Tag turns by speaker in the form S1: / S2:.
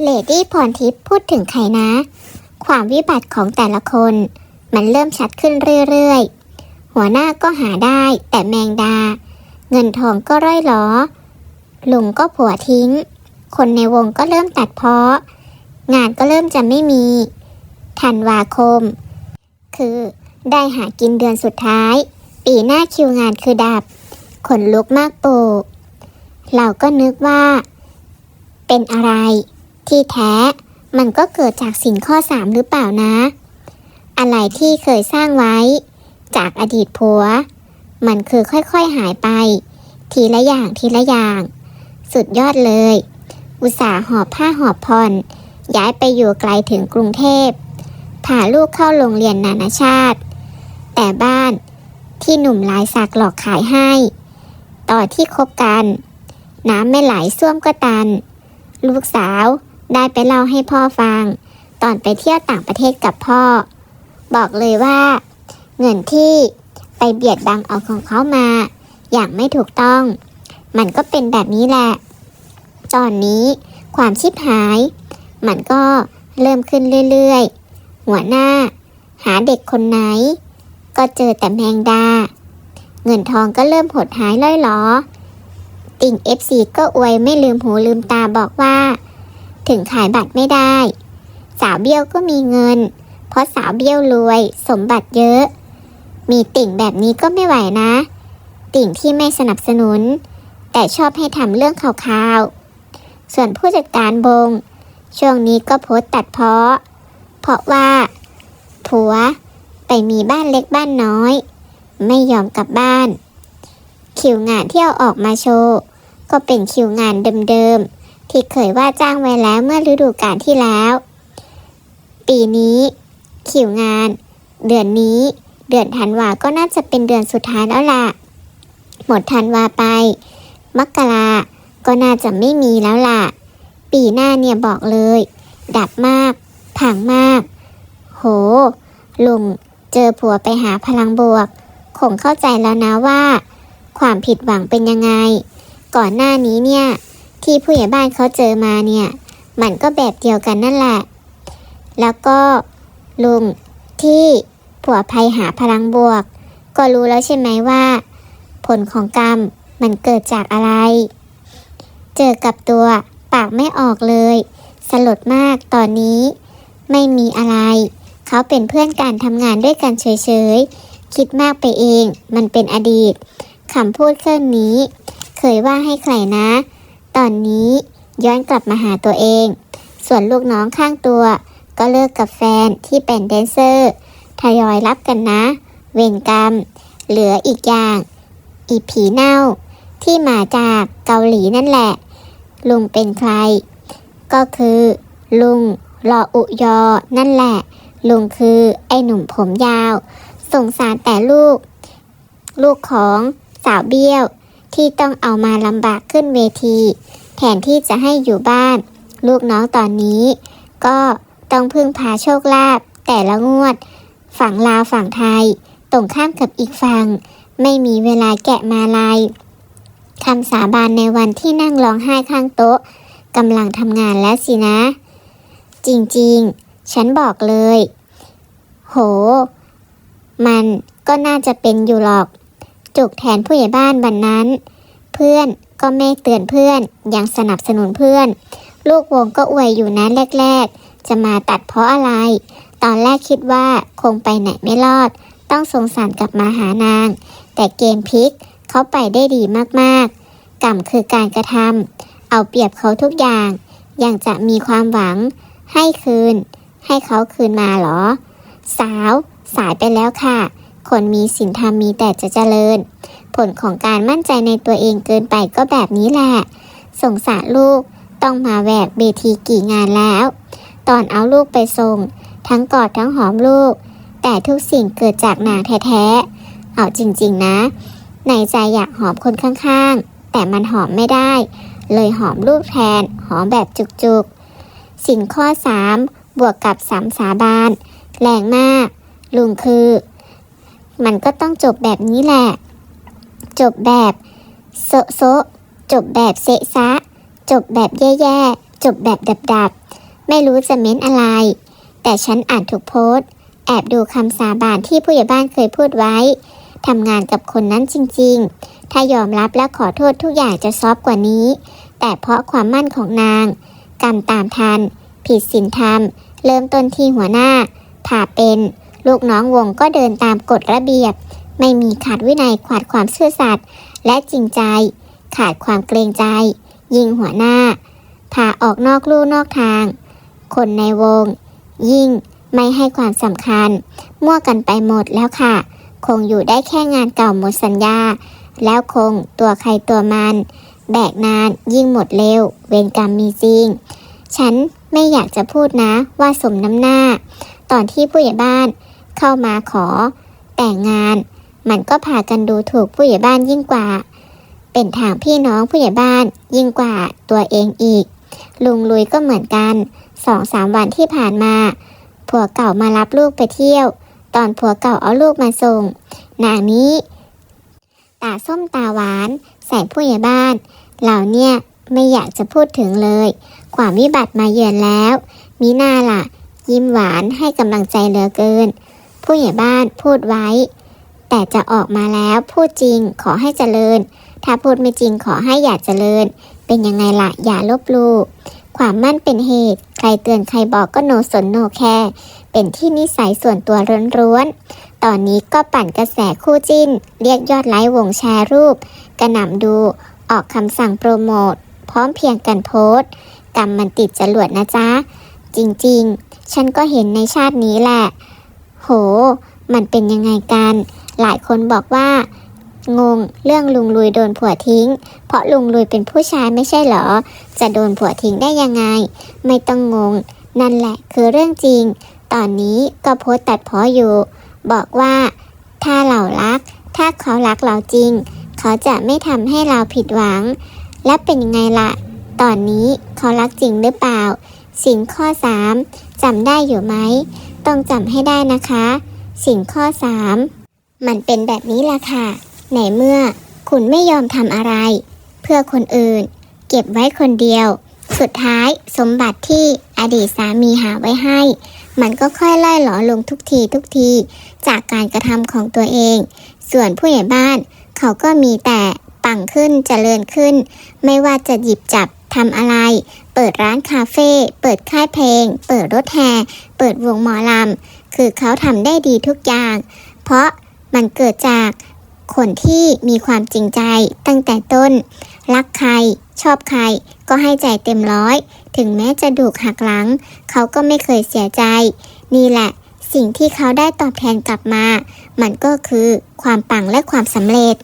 S1: เลดี้พรทิพย์พูดถึงใครนะ ความวิบัติของแต่ละคน มันเริ่มชัดขึ้นเรื่อยๆ หัวหน้าก็หาได้แต่แมงดา เงินทองก็ร่อยหลอลุงก็ผัวทิ้ง คนในวงก็เริ่มตัดเพาะ งานก็เริ่มจะไม่มีธันวาคม คือได้หากินเดือนสุดท้าย ปีหน้าคิวงานคือดับ ขนลุกมากปูเราก็นึกว่า เป็นอะไร ที่แท้ มันก็เกิดจากสิ่งข้อสามหรือเปล่านะ อะไรที่เคยสร้างไว้ จากอดีตผัว มันคือค่อยๆหายไป ทีละอย่างทีละอย่าง สุดยอดเลย อุตส่าห์หอบผ้าหอบผ่อน ย้ายไปอยู่ไกลถึงกรุงเทพพาลูกเข้าโรงเรียนนานาชาติ แต่บ้านที่หนุ่มลายสักหลอกขายให้ ต่อที่คบกัน น้ำไม่ไหลส้วมก็ตัน ลูกสาว ได้ไปเล่าให้พ่อฟัง ตอนไปเที่ยวต่างประเทศกับพ่อ บอกเลยว่า เงินที่ไปเบียดบังเอาของเขามา อย่างไม่ถูกต้อง มันก็เป็นแบบนี้แหละ ตอนนี้ความชิบหาย มันก็เริ่มขึ้นเรื่อยๆ หัวหน้า หาเด็กคนไหน ก็เจอแต่แมงดา เงินทองก็เริ่มหดหายล่อยหลอติ่ง FC ก็อวยไม่ลืมหูลืมตาบอกว่า ถึงขายบัตรไม่ได้ สาวเบี้ยวก็มีเงิน เพราะสาวเบี้ยวรวย สมบัติเยอะ มีติ่งแบบนี้ก็ไม่ไหวนะ ติ่งที่ไม่สนับสนุน แต่ชอบให้ทำเรื่องข่าวๆ ส่วนผู้จัดการบง ช่วงนี้ก็โพสตัดเพาะ เพราะว่า ผัวไปมีบ้านเล็กบ้านน้อย ไม่ยอมกลับบ้าน คิวงานที่เอาออกมาโชว์ ก็เป็นคิวงานเดิมๆ ที่เคยว่าจ้างไว้แล้วเมื่อฤดูกาลที่แล้ว ปีนี้ คิวงาน เดือนนี้ เดือนธันวาก็น่าจะเป็นเดือนสุดท้ายแล้วล่ะ หมดธันวาไป มกราก็น่าจะไม่มีแล้วล่ะ ปีหน้าเนี่ยบอกเลย ดับมากผังมาก โห ลุงเจอผัวไปหาพลังบวก คงเข้าใจแล้วนะว่า ความผิดหวังเป็นยังไง ก่อนหน้านี้เนี่ย ที่ผู้ใหญ่บ้านเขาเจอมาเนี่ย มันก็แบบเดียวกันนั่นแหละ แล้วก็ลุงที่ผัวภัยหาพลังบวก ก็รู้แล้วใช่ไหมว่า ผลของกรรมมันเกิดจากอะไร เจอกับตัวปากไม่ออกเลย สลดมากตอนนี้ ไม่มีอะไร เขาเป็นเพื่อนกันทำงานด้วยกันเฉยๆ คิดมากไปเอง มันเป็นอดีตคำพูดเครื่องนี้ เคยว่าให้ใครนะ ตอนนี้ย้อนกลับมาหาตัวเอง ส่วนลูกน้องข้างตัว ก็เลิกกับแฟนที่เป็นแดนเซอร์ทยอยรับกันนะ เวรกรรม เหลืออีกอย่าง อีผีเน่า ที่มาจากเกาหลีนั่นแหละ ลุงเป็นใคร ก็คือ ลุงรออุยอ นั่นแหละ ลุงคือไอ้หนุ่มผมยาว สงสารแต่ลูก ลูกของสาวเบี้ยว ที่ต้องเอามาลำบากขึ้นเวที แทนที่จะให้อยู่บ้าน ลูกน้องตอนนี้ ก็ต้องพึ่งพาโชคลาภแต่ละงวด ฝั่งลาวฝั่งไทย ตรงข้ามกับอีกฝั่ง ไม่มีเวลาแกะมาลายคำสาบานในวันที่นั่งร้องไห้ข้างโต๊ะกำลังทำงานแล้วสินะ จริงๆ ฉันบอกเลย โห มันก็น่าจะเป็นอยู่หรอก จุกแทนผู้ใหญ่บ้านวันนั้น เพื่อนก็ไม่เตือนเพื่อนยังสนับสนุนเพื่อน ลูกวงก็อวยอยู่นะแรก ๆ จะมาตัดเพราะอะไร ตอนแรกคิดว่าคงไปไหนไม่รอด ต้องสงสารกลับมาหานาง แต่เกมพลิกเขาไปได้ดีมากๆกรรมคือการกระทำเอาเปรียบเขาทุกอย่าง ยังจะมีความหวัง ให้คืน ให้เขาคืนมาเหรอ สาว สายไปแล้วค่ะ คนมีศีลธรรมมีแต่จะเจริญ ผลของการมั่นใจในตัวเองเกินไปก็แบบนี้แหละ สงสารลูกต้องมาแหวกเบทีกี่งานแล้ว ตอนเอาลูกไปส่ง ทั้งกอดทั้งหอมลูก แต่ทุกสิ่งเกิดจากนางแท้ๆ เอาจริงๆนะ ในใจอยากหอมคนข้างๆ แต่มันหอมไม่ได้ เลยหอมลูกแทน หอมแบบจุกๆ สิ่งข้อ 3 บวกกับสามสาบาน แรงมาก ลุงคือ มันก็ต้องจบแบบนี้แหละ จบแบบโซะโซะจบแบบเซะซะ จบแบบแย่ๆ จบแบบดับๆ ไม่รู้จะเม้นอะไร แต่ฉันอ่านถูกโพสต์ แอบดูคำสาบานที่ผู้ใหญ่บ้านเคยพูดไว้ทำงานกับคนนั้นจริงๆ ถ้ายอมรับและขอโทษทุกอย่างจะซอฟกว่านี้ แต่เพราะความมั่นของนาง กรรมตามทัน ผิดศีลธรรม เริ่มต้นที่หัวหน้าถ้าเป็น ลูกน้องวงก็เดินตามกฎระเบียบ ไม่มีขาดวินัยขาดความซื่อสัตย์และจริงใจ ขาดความเกรงใจ ยิงหัวหน้า พาออกนอกลู่นอกทาง คนในวง ยิ่งไม่ให้ความสำคัญ มั่วกันไปหมดแล้วค่ะ คงอยู่ได้แค่งานเก่าหมดสัญญา แล้วคงตัวใครตัวมัน แบกนานยิ่งหมดเร็ว เวรกรรมมีจริง ฉันไม่อยากจะพูดนะว่าสมน้ำหน้า ตอนที่ผู้ใหญ่บ้าน เข้ามาขอ แต่งงาน มันก็พากันดูถูกผู้ใหญ่บ้านยิ่งกว่า เป็นทางพี่น้องผู้ใหญ่บ้านยิ่งกว่าตัวเองอีก ลุงลุยก็เหมือนกันสองสามวันที่ผ่านมาผัวเก่ามารับลูกไปเที่ยว ตอนผัวเก่าเอาลูกมาส่ง นางนี้ ตาส้มตาหวานใส่ผู้ใหญ่บ้านเหล่าเนี่ยไม่อยากจะพูดถึงเลย ความวิบัติมาเยือนแล้ว มีหน้าล่ะ ยิ้มหวานให้กำลังใจเหลือเกิน ผู้ใหญ่บ้านพูดไว้ แต่จะออกมาแล้วพูดจริงขอให้เจริญ ถ้าพูดไม่จริงขอให้อย่าเจริญ เป็นยังไงล่ะอย่าลบลู่ความมั่นเป็นเหตุ ใครเตือนใครบอกก็โนสนโนแคร์เป็นที่นิสัยส่วนตัวร้วนๆ ตอนนี้ก็ปั่นกระแสคู่จิ้น เรียกยอดไลค์วงแชร์รูป กระหน่ำดู ออกคำสั่งโปรโมท พร้อมเพียงกันโพสต์กรรมมันติดจรวดนะจ๊ะ จริงๆ ฉันก็เห็นในชาตินี้แหละ โห มันเป็นยังไงกัน หลายคนบอกว่า งงเรื่องลุงลุยโดนผัวทิ้ง เพราะลุงลุยเป็นผู้ชายไม่ใช่เหรอ จะโดนผัวทิ้งได้ยังไง ไม่ต้องงง นั่นแหละคือเรื่องจริง ตอนนี้ก็โพสตัดเพออยู่ บอกว่า ถ้าเรารัก ถ้าเขารักเราจริง เขาจะไม่ทำให้เราผิดหวัง และเป็นยังไงล่ะ ตอนนี้เขารักจริงหรือเปล่าสินข้อ 3จำได้อยู่ไหม ต้องจำให้ได้นะคะ สินข้อ 3 มันเป็นแบบนี้ล่ะค่ะ ในเมื่อคุณไม่ยอมทำอะไร เพื่อคนอื่น เก็บไว้คนเดียว สุดท้ายสมบัติที่อดีตสามีหาไว้ให้ มันก็ค่อยไล่หลอลงทุกทีทุกที จากการกระทำของตัวเอง ส่วนผู้ใหญ่บ้าน เขาก็มีแต่ปังขึ้นเจริญขึ้น ไม่ว่าจะหยิบจับทำอะไร เปิดร้านคาเฟ่ เปิดค่ายเพลง เปิดรถแห่เปิดวงหมอลำ คือเขาทำได้ดีทุกอย่าง เพราะมันเกิดจากคนที่มีความจริงใจตั้งแต่ต้น รักใคร ชอบใคร ก็ให้ใจเต็มร้อย ถึงแม้จะดูกหักหลัง เขาก็ไม่เคยเสียใจ นี่แหละ สิ่งที่เขาได้ตอบแทนกลับมา มันก็คือความปังและความสำเร็จ